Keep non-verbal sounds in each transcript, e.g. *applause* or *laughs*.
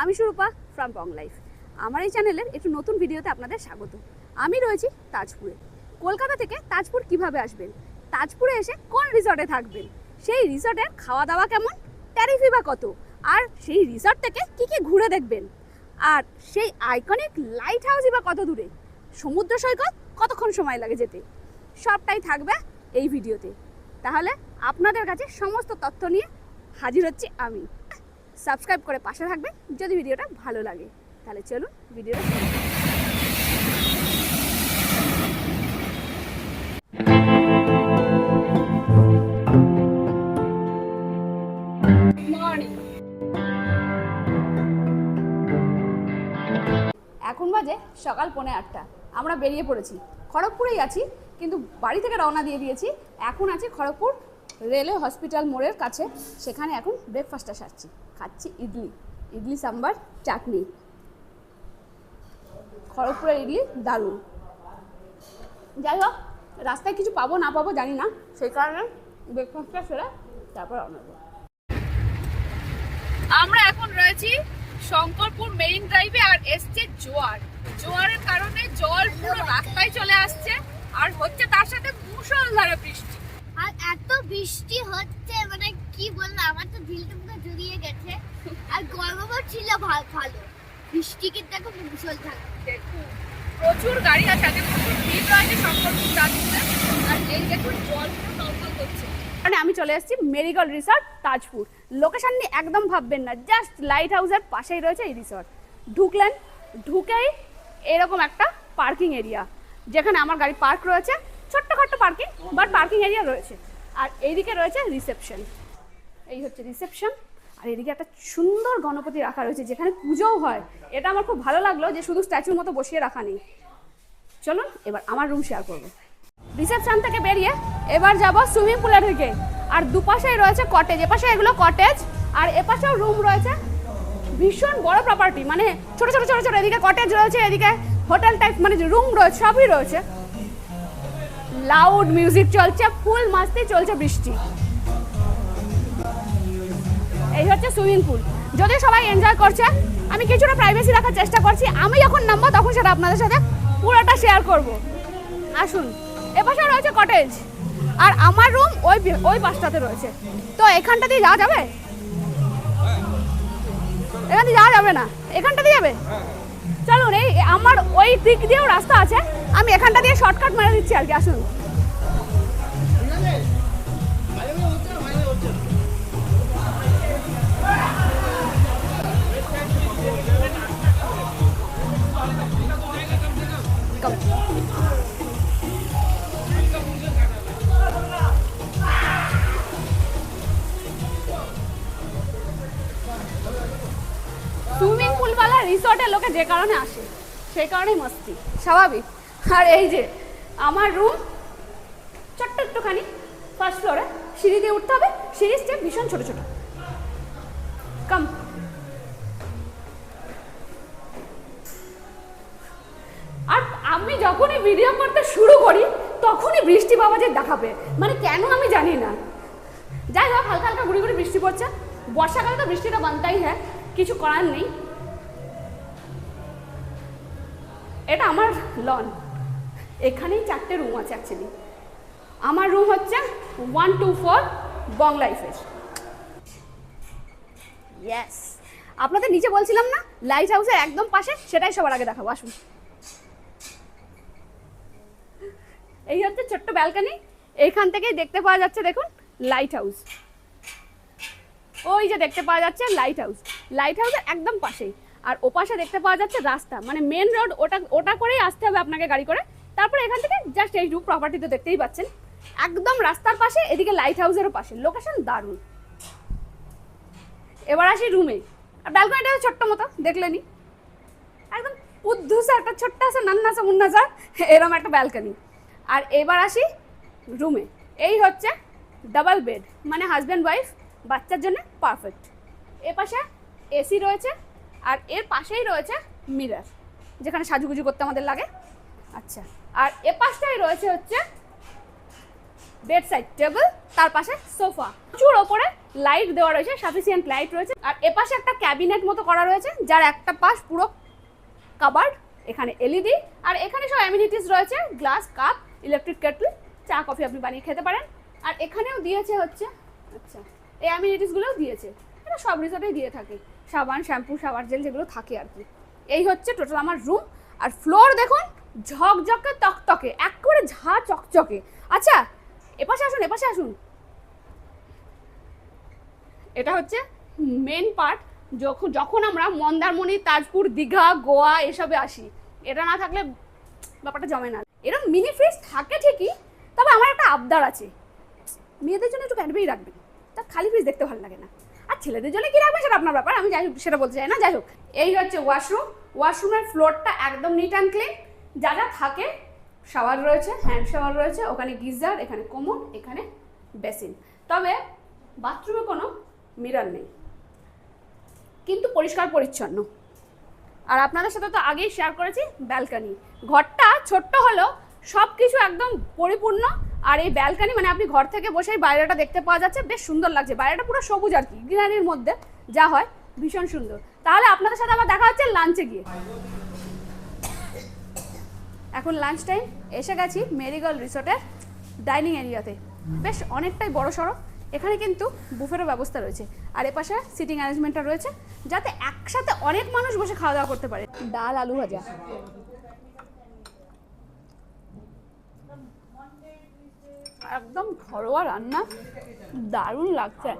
আমি Surupa from Bong life আমার এই চ্যানেলের একটু নতুন ভিডিওতে আপনাদের স্বাগত। আমি রয়েছি তাজপুরে। কলকাতা থেকে তাজপুর কীভাবে আসবেন? তাজপুরে এসে কোন রিসর্টে থাকবেন? সেই রিসর্টের খাওয়া দাওয়া কেমন? ট্যারিফি বা কত? আর সেই রিসর্ট থেকে কী কী ঘুরে দেখবেন? আর সেই আইকনিক লাইট হাউসই বা কত দূরে? সমুদ্র সৈকত কতক্ষণ সময় লাগে যেতে? সবটাই থাকবে এই ভিডিওতে। তাহলে আপনাদের কাছে সমস্ত তথ্য নিয়ে হাজির হচ্ছি আমি। সাবস্ক্রাইব করে পাশে থাকবেন যদি ভিডিওটা ভালো লাগে তাহলে চলুন। Morning. এখন বাজে সকাল পৌনে আটটা আমরা বেরিয়ে পড়েছি খড়গপুরেই আছি, কিন্তু বাড়ি থেকে রওনা দিয়ে দিয়েছি এখন আছি খড়গপুর রেলওয়ে হসপিটাল মোড়ের কাছে। সেখানে এখন ব্রেকফাস্টটা সারছি। খাচ্ছি ইডলি। ইডলি, সাম্বার, চাটনি। খড়গপুরের ইডলি, দারুণ। যাই হোক, রাস্তায় কিছু পাবো, না পাবো জানি না। সেই কারণে ব্রেকফাস্টটা সেরে তারপর আমরা এখন রয়েছি শঙ্করপুর মেইন ড্রাইভে আর এসছে জোয়ার। জোয়ারের কারণে জল পুরো রাস্তায় চলে আসছে। আর হচ্ছে তার সাথে মুষলধারে বৃষ্টি। আর এত বৃষ্টি হচ্ছে মানে কি বলব আমার তো দিলটা পুরো জুড়িয়ে গেছে। আর গরমও ছিল ভালো ভালো। বৃষ্টি কিন্তু এখন মুসল থাকে প্রচুর গাড়ি আছে আজকে প্রচুর ভিড় শঙ্করপুর তাজপুরে আর এই দেখুন জল পুরো করছে। মানে আমি চলে এসেছি মেরিগোল্ড রিসর্ট তাজপুর। লোকেশন নিয়ে একদম ভাববেন না জাস্ট লাইট হাউসের পাশেই রয়েছে এই রিসর্ট ঢুকলেন ঢুকেই এরকম একটা পার্কিং এরিয়া যেখানে আমার গাড়ি পার্ক রয়েছে। ছোট্টখাট্ট পার্কিং বাট পার্কিং এরিয়া রয়েছে। আর এইদিকে রয়েছে রিসেপশন এই হচ্ছে রিসেপশন আর এদিকে একটা সুন্দর গণপতি রাখা রয়েছে, যেখানে পুজোও হয়। এটা আমার খুব ভালো লাগল যে শুধু স্ট্যাচুর মতো বসিয়ে রাখা নেই। চলুন, এবার আমার রুম শেয়ার করব। রিসেপশন থেকে বেরিয়ে এবার যাব সুইমিং পুলের দিকে আর দুপাশেই রয়েছে কটেজ এপাশে এগুলো কটেজ আর এপাশেও রুম রয়েছে ভীষণ বড় প্রপার্টি মানে ছোট ছোট ছোট ছোট, এদিকে কটেজ রয়েছে, এদিকে হোটেল টাইপ মানে রুম রয়েছে, সবই রয়েছে। লাউড মিউজিক চলছে, ফুল মাস্তি চলছে বৃষ্টি। এই হচ্ছে সুইমিং পুল যদি সবাই এনজয় করছে, আমি কিছুটা প্রাইভেসি রাখার চেষ্টা করছি, আমি যখন নামবো তখন সেটা আপনাদের সাথে পুরোটা শেয়ার করব। আসুন এপাশে রয়েছে কটেজ আর আমার রুম ওই ওই পাশটাতে রয়েছে। তো এখানটা দিয়ে যাওয়া যাবে? এখান দিয়ে যাওয়া যাবে না? এখানটা দিয়ে যাবে? চলুন, এই আমার ওই দিক দিয়েও রাস্তা আছে, আমি এখানটা দিয়ে শর্টকাট মেরে দিচ্ছি আর কি, আসুন। সুইমিং পুলওয়ালা রিসর্টের লোকে যে কারণে আসে সেই কারণেই মস্তি। স্বাভাবিক। আর এই যে আমার রুম, ছোট্ট একটুখানি ফার্স্ট ফ্লোরে সিঁড়ি দিয়ে উঠতে হবে, সিঁড়ি স্টেপ ভীষণ ছোট ছোট। কাম আর আমি যখনই ভিডিও করতে শুরু করি, তখনই বৃষ্টি বাবা যে দেখাবে। মানে কেন আমি জানি না। যাই হোক, হালকা হালকা গুড়ি গুড়ি বৃষ্টি পড়ছে। বর্ষাকালে তো বৃষ্টিটা বানতাই হ্যাঁ কিছু করার নেই। এটা আমার লন। এখানেই চারটে রুম আছে অ্যাকচুয়ালি আমার রুম হচ্ছে ওয়ান টু ফোর বং লাইফের ইয়েস আপনাদের নিচে বলছিলাম না লাইট হাউসের একদম পাশে সেটাই সবার আগে দেখাবো আসুন। এই হচ্ছে ছোট্ট ব্যালকনি এইখান থেকেই দেখতে পাওয়া যাচ্ছে দেখুন লাইট হাউস ওই যে দেখতে পাওয়া যাচ্ছে লাইট হাউস লাইট হাউসের একদম পাশেই। আর ওপাশে দেখতে পাওয়া যাচ্ছে রাস্তা। মানে মেন রোড ওটা ওটা করেই আসতে হবে আপনাকে গাড়ি করে। তারপরে এখান থেকে জাস্ট এই রূপ প্রপার্টি তো দেখতেই পাচ্ছেন। একদম রাস্তার পাশে, এদিকে লাইট হাউসেরও পাশে। লোকেশন দারুণ। এবার আসি রুমে আর ব্যালকনিটা ছোট্ট মতো দেখলেনি একদম উদ্ধুসা একটা ছোট্ট আছে, নান্নাসা মুন্নাসা এরকম একটা ব্যালকনি আর এবার আসি রুমে এই হচ্ছে ডাবল বেড মানে হাজব্যান্ড ওয়াইফ বাচ্চার জন্য পারফেক্ট এ পাশে এসি রয়েছে আর এর পাশেই রয়েছে মিরার যেখানে সাজুগুজু করতে আমাদের লাগে। আচ্ছা আর এ পাশটাই রয়েছে হচ্ছে বেড সাইড টেবিল তার পাশে সোফা প্রচুর ওপরে লাইট দেওয়া রয়েছে সাফিসিয়েন্ট লাইট রয়েছে। আর এপাশে একটা ক্যাবিনেট মতো করা রয়েছে, যার একটা পাশ পুরো কাবার্ড এখানে এলইডি আর এখানে সব অ্যামিনিটিস রয়েছে গ্লাস কাপ ইলেকট্রিক কেটল চা কফি আপনি বানিয়ে খেতে পারেন। আর এখানেও দিয়েছে হচ্ছে আচ্ছা এই অ্যামিনিটিসগুলোও দিয়েছে। এটা সব রিসোর্টেই দিয়ে থাকে। সাবান, শ্যাম্পু, শাওয়ার জেল যেগুলো থাকে আর কি। এই হচ্ছে টোটাল আমার রুম আর ফ্লোর দেখুন, ঝকঝকে, তকতকে এক করে ঝা চকচকে। আচ্ছা এপাশে আসুন এপাশে আসুন। এটা হচ্ছে মেন পার্ট যখন যখন আমরা মন্দারমণি, তাজপুর, দীঘা, গোয়া এসবে আসি, এটা না থাকলে ব্যাপারটা জমে না। এরকম মিনি ফ্রিজ থাকে ঠিকই, তবে আমার একটা আবদার আছে। মেয়েদের জন্য একটু ক্যাডবেরি রাখবেন। তা খালি ফ্রিজ দেখতে ভালো লাগে না। ছেলেদের জন্য কি রাখবেন সেটা আপনার ব্যাপার, আমি যাই হোক, সেটা বলতে চাই না, যাই হোক। এই হচ্ছে ওয়াশরুম ওয়াশরুমের ফ্লোরটা একদম নিট অ্যান্ড ক্লিন যা যা থাকে শাওয়ার রয়েছে হ্যান্ড শাওয়ার রয়েছে, ওখানে গিজার, এখানে কোমর, এখানে বেসিন তবে বাথরুমে কোনো মিরার নেই। কিন্তু পরিষ্কার পরিচ্ছন্ন। আর আপনাদের সাথে তো আগেই শেয়ার করেছি ব্যালকানি ঘরটা ছোট্ট হলেও সব কিছু একদম পরিপূর্ণ আর এই ব্যালকানি মানে আপনি ঘর থেকে বসেই বাইরেটা দেখতে পাওয়া যাচ্ছে, বেশ সুন্দর লাগছে। বাইরেটা পুরো সবুজ আর কি গ্রিনারির মধ্যে যা হয়, ভীষণ সুন্দর। তাহলে আপনাদের সাথে আবার দেখা হচ্ছে লাঞ্চে গিয়ে। এখন লাঞ্চ টাইম এসে গেছি মেরিগল রিসোর্টের ডাইনিং এরিয়াতে। বেশ অনেকটাই বড় সড়ো, এখানে কিন্তু বুফেরও ব্যবস্থা রয়েছে। আর এপাশে সিটিং অ্যারেঞ্জমেন্টটা রয়েছে, যাতে একসাথে অনেক মানুষ বসে খাওয়া দাওয়া করতে পারে। ডাল, আলু ভাজা। একদম ঘরোয়া রান্না, দারুণ লাগছে।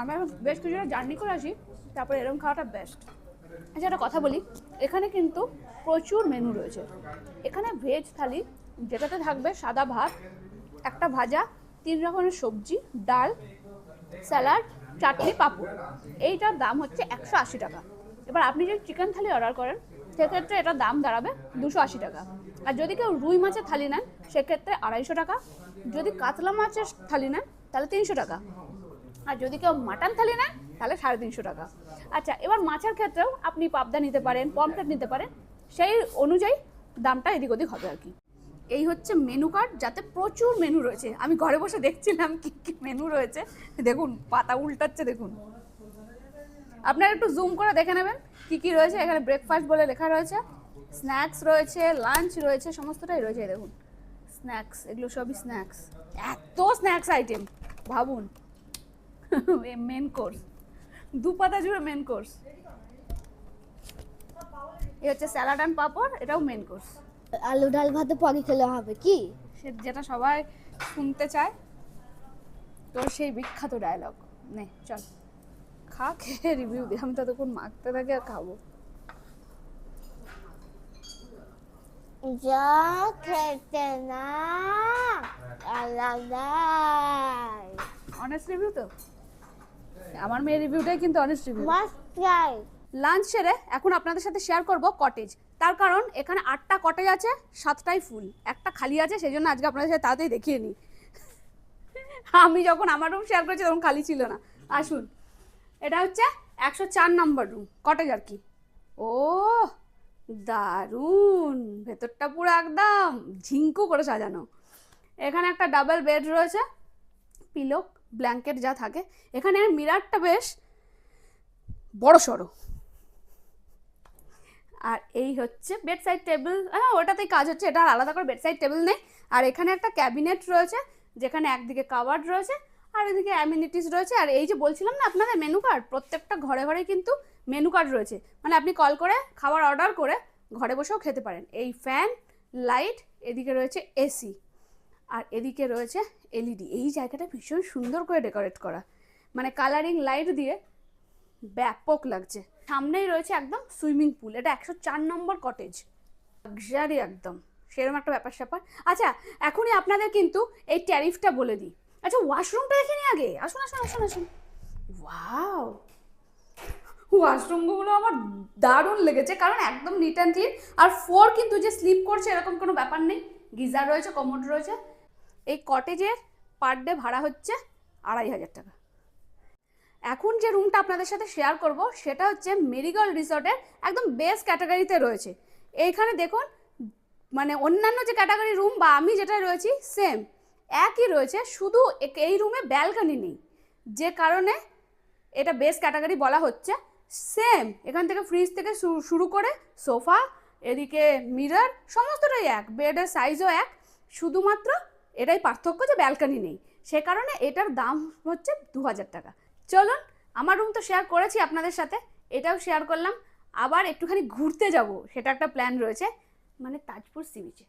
আমরা বেশ কিছুটা জার্নি করে আসি, তারপরে এরকম খাওয়াটা বেস্ট আচ্ছা একটা কথা বলি, এখানে কিন্তু প্রচুর মেনু রয়েছে। এখানে ভেজ থালি, যেটাতে থাকবে সাদা ভাত, একটা ভাজা, তিন রকমের সবজি, ডাল, স্যালাড, চাটনি, পাঁপড়। এইটার দাম হচ্ছে একশো আশি টাকা। এবার আপনি যদি চিকেন থালি অর্ডার করেন সেক্ষেত্রে এটার দাম দাঁড়াবে দুশো আশি টাকা। আর যদি কেউ রুই মাছের থালি নেন, সেক্ষেত্রে আড়াইশো টাকা। যদি কাতলা মাছের থালি নেন, তাহলে তিনশো টাকা। আর যদি কেউ মাটন থালি নেন, তাহলে সাড়ে তিনশো টাকা। আচ্ছা এবার মাছের ক্ষেত্রেও আপনি পাবদা নিতে পারেন, পমফ্রেট নিতে পারেন। সেই অনুযায়ী দামটা এদিক ওদিক হবে আর কি। এই হচ্ছে মেনু কার্ড যাতে প্রচুর মেনু রয়েছে। আমি ঘরে বসে দেখছিলাম কি কি মেনু রয়েছে। দেখুন, পাতা উল্টাচ্ছে, দেখুন। আপনারা একটু জুম করে দেখে নেবেন। কি কি রয়েছে? এখানে ব্রেকফাস্ট বলে লেখা রয়েছে। স্ন্যাক্স রয়েছে লাঞ্চ রয়েছে সমস্তটাই রয়েছে দেখুন। স্ন্যাক্স এগুলো সবই স্ন্যাক্স এত স্ন্যাক্স আইটেম ভাবুন। মেন কোর্স দু পাতা জুড়ে মেন কোর্স এ হচ্ছে স্যালাড অ্যান্ড পাপড় এটাও মেন কোর্স আলু ডাল ভাতে পরে খেলে হবে কি? সে যেটা সবাই শুনতে চায় তোর সেই বিখ্যাত ডায়লগ নে চল। খা খেয়ে রিভিউ দি আমি ততক্ষণ মাখতে থাকি আর খাব। যা খেতে না আলাদা। অনেস্ট রিভিউ তো? আমার মেয়ের রিভিউটাই কিন্তু honest review must try lunch সেরে এখন আপনাদের সাথে শেয়ার করব কটেজ তার কারণ এখানে আটটা কটেজ আছে সাতটাই ফুল একটা খালি আছে সেই জন্য আজকে আপনাদের সাথে তাড়াতাড়ি দেখিয়ে নিই। আমি যখন আমার রুম শেয়ার করেছি তখন খালি ছিল না। আসুন। এটা হচ্ছে একশো চার নম্বর রুম কটেজ আর কি। ও দারুণ, ভেতরটা পুরো একদম ঝিঙ্কু করে সাজানো। এখানে একটা ডাবল বেড রয়েছে পিলো ব্ল্যাঙ্কেট যা থাকে। এখানে মিরারটা বেশ বড় সড়ো। আর এই হচ্ছে বেড সাইড টেবিল হ্যাঁ ওটাতেই কাজ হচ্ছে, এটা আলাদা করে বেড সাইড টেবিল নেই। আর এখানে একটা ক্যাবিনেট রয়েছে, যেখানে একদিকে কাভার্ড রয়েছে আর এদিকে অ্যামিনিটিস রয়েছে। আর এই যে বলছিলাম না আপনাদের মেনু কার্ড প্রত্যেকটা ঘরে ঘরে কিন্তু মেনু কার্ড রয়েছে। মানে আপনি কল করে, খাবার অর্ডার করে ঘরে বসেও খেতে পারেন। এই ফ্যান লাইট এদিকে রয়েছে এসি আর এদিকে রয়েছে এলইডি এই জায়গাটা ভীষণ সুন্দর করে ডেকোরেট করা। মানে কালারিং লাইট দিয়ে ব্যাপক লাগছে। সামনেই রয়েছে একদম সুইমিং পুল এটা একশো চার নম্বর কটেজ লাক্সারি একদম। সেরকম একটা ব্যাপার স্যাপার আচ্ছা এখনই আপনাদের কিন্তু এই ট্যারিফটা বলে দিই। আচ্ছা ওয়াশরুমটা দেখে নি আগে। আসুন আসুন আসুন আসুন। ওয়াও ওয়াশরুমগুলো আমার দারুণ লেগেছে, কারণ একদম নিট অ্যান্ড ক্লিন আর ফোর কিন্তু যে স্লিপ করছে, এরকম কোনো ব্যাপার নেই। গিজার রয়েছে কমোড রয়েছে। এই কটেজের পার ডে ভাড়া হচ্ছে আড়াই হাজার টাকা। এখন যে রুমটা আপনাদের সাথে শেয়ার করব, সেটা হচ্ছে মেরিগল রিসর্টের একদম বেস্ট ক্যাটাগরিতে রয়েছে। এইখানে দেখুন মানে অন্যান্য যে ক্যাটাগরি রুম বা আমি যেটা রয়েছি সেম একই রয়েছে, শুধু এই রুমে ব্যালকানি নেই। যে কারণে এটা বেস ক্যাটাগরি বলা হচ্ছে। সেম এখান থেকে ফ্রিজ থেকে শুরু করে সোফা এদিকে মিরর সমস্তটাই এক। বেডের সাইজও এক। শুধুমাত্র এটাই পার্থক্য যে ব্যালকানি নেই। সে কারণে এটার দাম হচ্ছে দু হাজার টাকা। চলুন, আমার রুম তো শেয়ার করেছি আপনাদের সাথে, এটাও শেয়ার করলাম। আবার একটুখানি ঘুরতে যাব, সেটা একটা প্ল্যান রয়েছে। মানে তাজপুর সি বিচে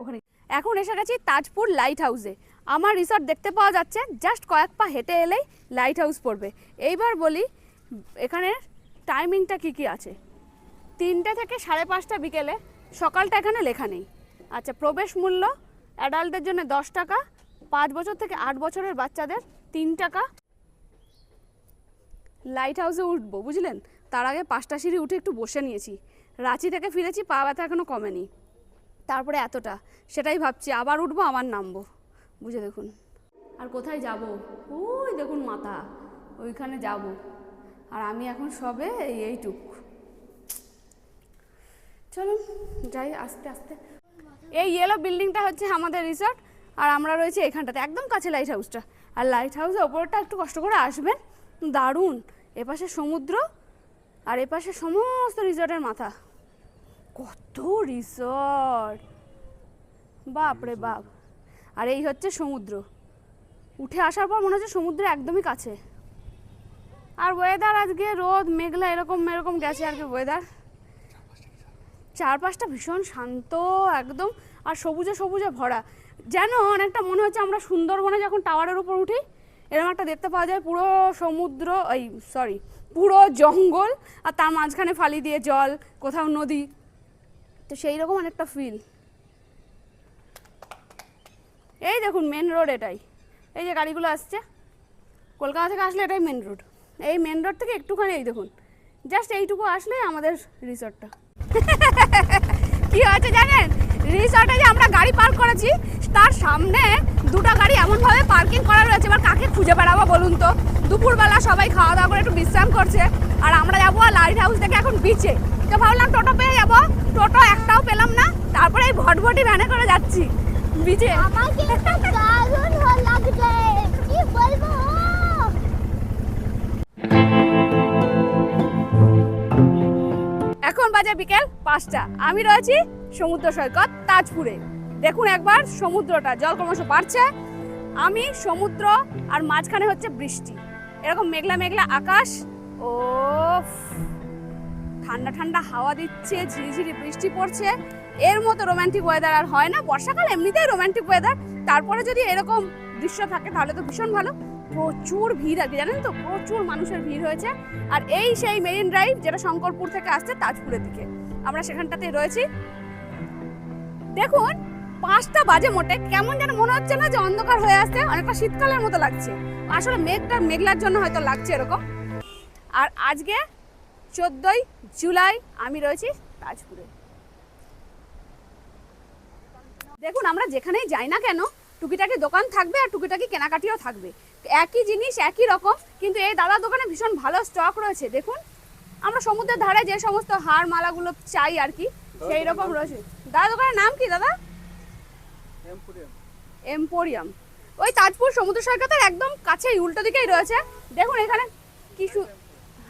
ওখানে এখন এসে গেছি তাজপুর লাইট হাউসে আমার রিসর্ট দেখতে পাওয়া যাচ্ছে জাস্ট কয়েক পা হেঁটে এলেই লাইট হাউস পড়বে। এইবার বলি এখানের টাইমিংটা কি কি আছে? তিনটে থেকে সাড়ে পাঁচটা বিকেলে, সকালটা এখানে লেখা নেই। আচ্ছা প্রবেশ মূল্য অ্যাডাল্টদের জন্য দশ টাকা, পাঁচ বছর থেকে আট বছরের বাচ্চাদের তিন টাকা। লাইট হাউসে উঠবো, বুঝলেন? তার আগে পাঁচটা সিঁড়ি উঠে একটু বসে নিয়েছি। রাঁচি থেকে ফিরেছি, পা ব্যথা এখনও কমেনি। তারপরে এতটা। সেটাই ভাবছি, আবার উঠবো, আবার নামবো। বুঝে দেখুন। আর কোথায় যাব? ওই দেখুন মাথা। ওইখানে যাব। আর আমি এখন সবে এইটুক। চলুন, যাই আস্তে আস্তে। এই ইয়েলো বিল্ডিংটা হচ্ছে আমাদের রিসর্ট আর আমরা রয়েছি এখানটাতে। একদম কাছে লাইট হাউসটা আর লাইট হাউসের ওপরটা একটু কষ্ট করে আসবেন। দারুণ। এপাশে সমুদ্র, আর এপাশে সমস্ত রিসর্টের মাথা। কত রিসর্ট বাপরে বাপ। আর এই হচ্ছে সমুদ্র। উঠে আসার পর মনে হচ্ছে সমুদ্র একদমই কাছে। আর ওয়েদার আজকে রোদ মেঘলা এরকম এরকম গেছে আর কি ওয়েদার চারপাশটা ভীষণ শান্ত একদম। আর সবুজে সবুজে ভরা। যেন অনেকটা মনে হচ্ছে আমরা সুন্দরবনে যখন টাওয়ারের উপর উঠি এরকম একটা দেখতে পাওয়া যায় পুরো সমুদ্র এই সরি পুরো জঙ্গল আর তার মাঝখানে ফালি দিয়ে জল কোথাও নদী। তো সেই রকম অনেকটা ফিল এই দেখুন মেন রোড এটাই। এই যে গাড়িগুলো আসছে, কলকাতা থেকে আসলে এটাই মেন রোড এই মেন রোড থেকে একটুখানি এই দেখুন জাস্ট এইটুকু আসলে আমাদের রিসর্টটা *laughs* কি হয়েছে জানেন? রিসর্টে যে আমরা গাড়ি পার্ক করেছি, তার সামনে দুটো গাড়ি এমনভাবে পার্কিং করা রয়েছে, এবার কাকে খুঁজে বেড়াবো বলুন তো? দুপুরবেলা সবাই খাওয়া দাওয়া করে একটু বিশ্রাম করছে, আর আমরা যাব লাইট হাউস থেকে এখন বিচে তো ভাবলাম টোটো পেয়ে যাব। টোটো একটাও পেলাম না তারপরে এই ভটভটি ভ্যানে করে যাচ্ছি। বিচে এখন বাজে বিকেল পাঁচটা। আমি রয়েছি সমুদ্র সৈকত তাজপুরে। দেখুন একবার সমুদ্রটা জল ক্রমশ বাড়ছে। আমি সমুদ্র আর মাঝখানে হচ্ছে বৃষ্টি। এরকম মেঘলা মেঘলা আকাশ ও ঠান্ডা ঠান্ডা হাওয়া দিচ্ছে, ঝিরিঝিরি বৃষ্টি পড়ছে। এর মতো রোম্যান্টিক ওয়েদার আর হয় না। বর্ষাকাল এমনিতেই রোম্যান্টিক ওয়েদার তারপরে যদি এরকম দৃশ্য থাকে, তাহলে তো ভীষণ ভালো। প্রচুর ভিড় কি জানেন তো? প্রচুর মানুষের ভিড় হয়েছে। আর এই সেই মেরিন ড্রাইভ যেটা শঙ্করপুর থেকে আসছে তাজপুরের দিকে। আমরা সেখানটাতে রয়েছি। দেখুন, পাঁচটা বাজে মোটে। কেমন যেন মনে হচ্ছে না যে অন্ধকার হয়ে আসছে অনেকটা শীতকালের মতো লাগছে। আসলে মেঘটা, মেঘলার জন্য হয়তো লাগছে এরকম। আর আজকে চোদ্দই জুলাই আমি রয়েছি তাজপুরে। দেখুন আমরা যেখানেই যাই না কেন টুকিটাকি দোকান থাকবে আর টুকিটাকি কেনাকাটিও থাকবে। একই জিনিস একই রকম কিন্তু এই দাদার দোকানে ভীষণ ভালো স্টক রয়েছে। দেখুন আমরা সমুদ্রের ধারে যে সমস্ত হার মালাগুলো চাই আর কি সেই রকম রয়েছে। দাদা দোকানের নাম কি দাদা? এম্পোরিয়াম। ওই তাজপুর সমুদ্র সৈকতের একদম কাছেই উল্টো দিকেই রয়েছে। দেখুন এখানে কি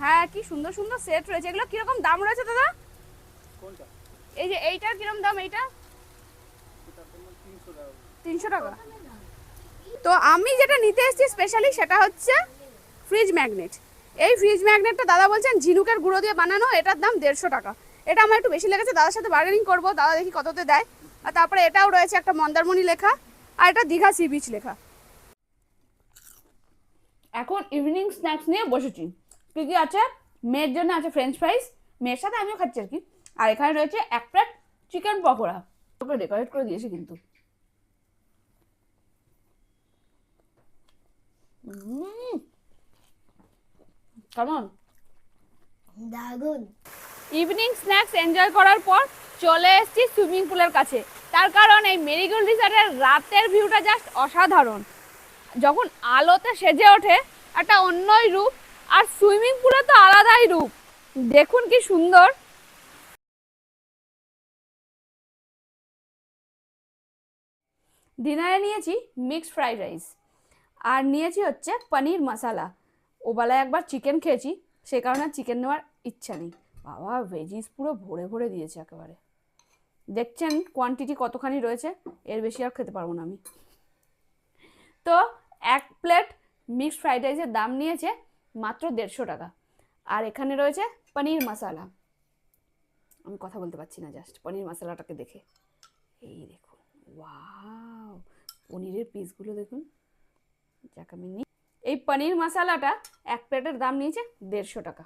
হ্যাঁ কি সুন্দর সুন্দর সেট রয়েছে। এগুলো কীরকম দাম রয়েছে দাদা? এই যে এইটার কীরকম দাম এইটা? তিনশো টাকা। তো আমি যেটা নিতে এসেছি স্পেশালি সেটা হচ্ছে ফ্রিজ ম্যাগনেট এই ফ্রিজ ম্যাগনেটটা দাদা বলছেন ঝিনুকের গুঁড়ো দিয়ে বানানো এটার দাম দেড়শো টাকা। এটা আমার একটু বেশি লেগেছে দাদার সাথে বার্গেনিং করব দাদা দেখি কততে দেয়। আর তারপরে এটাও রয়েছে একটা মন্দারমণি লেখা আর এটা দীঘা সি বিচ লেখা। এখন ইভিনিং স্ন্যাক্স নিয়ে বসেছি। কি কি আছে? মেয়ের জন্য আছে ফ্রেঞ্চ ফ্রাইস মেয়ের সাথে আমিও খাচ্ছি আর কি। আর এখানে রয়েছে এক প্লেট চিকেন পকোড়া। ওকে ডেকোরেট করে দিয়েছি কিন্তু। উম, কেমন? দারুণ। ইভিনিং স্ন্যাক্স এনজয় করার পর চলে এসেছি সুইমিং পুলের কাছে। তার কারণ এই মেরিগোল্ড রিসর্টের রাতের ভিউটা জাস্ট অসাধারণ। যখন আলোতে সেজে ওঠে একটা অন্যই রূপ। আর সুইমিং পুলে তো আলাদাই রূপ। দেখুন কি সুন্দর। ডিনারে নিয়েছি মিক্সড ফ্রাইড রাইস আর নিয়েছি হচ্ছে পনির মশালা। ওবেলায় একবার চিকেন খেয়েছি, সে কারণে চিকেন নেওয়ার ইচ্ছা নেই। বাবা ভেজিস পুরো ভরে ভরে দিয়েছে একেবারে। দেখছেন কোয়ান্টিটি কতখানি রয়েছে, এর বেশি আর খেতে পারব না আমি। তো এক প্লেট মিক্সড ফ্রাইড রাইসের দাম নিয়েছে মাত্র দেড়শো টাকা। আর এখানে রয়েছে পনির মশালা। আমি কথা বলতে পারছি না জাস্ট পনির মশালাটাকে দেখে। এই দেখুন ওয়াও পনিরের পিসগুলো দেখুন। যাকে এই পনির মশালাটা এক প্লেটের দাম নিয়েছে দেড়শো টাকা।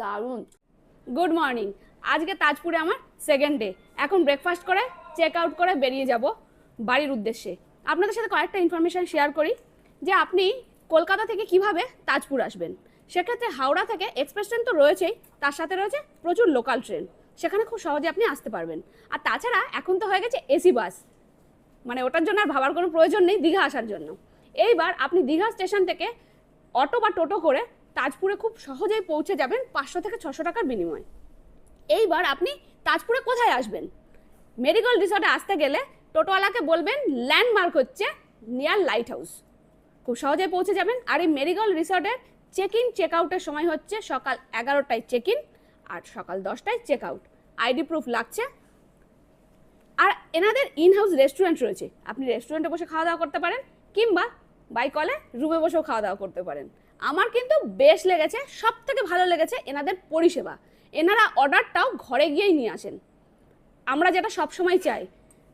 দারুণ। গুড মর্নিং আজকে তাজপুরে আমার সেকেন্ড ডে এখন ব্রেকফাস্ট করে চেক আউট করে বেরিয়ে যাব। বাড়ির উদ্দেশ্যে। আপনাদের সাথে কয়েকটা ইনফরমেশান শেয়ার করি, যে আপনি কলকাতা থেকে কীভাবে তাজপুর আসবেন। সেক্ষেত্রে হাওড়া থেকে এক্সপ্রেস ট্রেন তো রয়েছেই, তার সাথে রয়েছে প্রচুর লোকাল ট্রেন সেখানে খুব সহজে আপনি আসতে পারবেন। আর তাছাড়া এখন তো হয়ে গেছে এসি বাস মানে ওটার জন্য আর ভাবার কোনো প্রয়োজন নেই দীঘা আসার জন্য। এইবার আপনি দীঘা স্টেশন থেকে অটো বা টোটো করে তাজপুরে খুব সহজেই পৌঁছে যাবেন পাঁচশো থেকে ছশো টাকার বিনিময়ে। এইবার আপনি তাজপুরে কোথায় আসবেন? মেরিগোল্ড রিসর্টে আসতে গেলে টোটোওয়ালাকে বলবেন ল্যান্ডমার্ক হচ্ছে নিয়ার লাইট হাউস খুব সহজে পৌঁছে যাবেন। আর এই মেরিগোল্ড রিসর্টের চেক ইন চেক আউটের সময় হচ্ছে সকাল এগারোটায় চেক ইন আর সকাল দশটায় চেক আউট আইডি প্রুফ লাগছে। আর এনাদের ইন হাউস রেস্টুরেন্ট রয়েছে। আপনি রেস্টুরেন্টে বসে খাওয়া দাওয়া করতে পারেন কিংবা বাই কলে রুমে বসেও খাওয়া দাওয়া করতে পারেন। আমার কিন্তু বেশ লেগেছে সব থেকে ভালো লেগেছে এনাদের পরিষেবা। এনারা অর্ডারটাও ঘরে গিয়েই নিয়ে আসেন। আমরা যেটা সবসময় চাই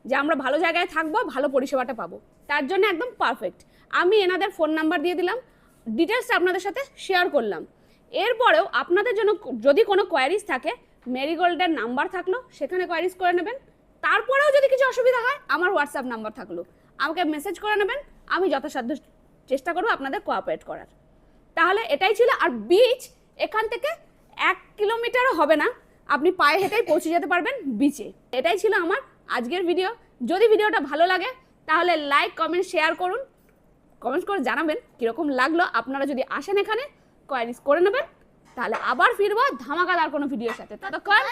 যে আমরা ভালো জায়গায় থাকব, ভালো পরিষেবাটা পাবো। তার জন্য একদম পারফেক্ট আমি এনাদের ফোন নাম্বার দিয়ে দিলাম ডিটেলসটা আপনাদের সাথে শেয়ার করলাম। এরপরেও আপনাদের জন্য যদি কোনো কোয়ারিজ থাকে, মেরিগোল্ডের নাম্বার থাকল, সেখানে কোয়ারিজ করে নেবেন। তারপরেও যদি কিছু অসুবিধা হয়, আমার হোয়াটসঅ্যাপ নাম্বার থাকল। আমাকে মেসেজ করে নেবেন, আমি যথাসাধ্য চেষ্টা করব আপনাদের কোঅপারেট করার। তাহলে এটাই ছিল, আর বিচ এখান থেকে এক কিলোমিটারও হবে না। আপনি পায়ে হেঁটেই পৌঁছে যেতে পারবেন বিচে এটাই ছিল আমার আজকের ভিডিও যদি ভিডিওটা ভালো লাগে, তাহলে লাইক কমেন্ট শেয়ার করুন। কমেন্ট করে জানাবেন কীরকম লাগল। আপনারা যদি আসেন এখানে কোয়ারিজ করে নেবেন, তাহলে আবার ফিরবো ধামাকাদার কোনো ভিডিওর সাথে। ততক্ষণ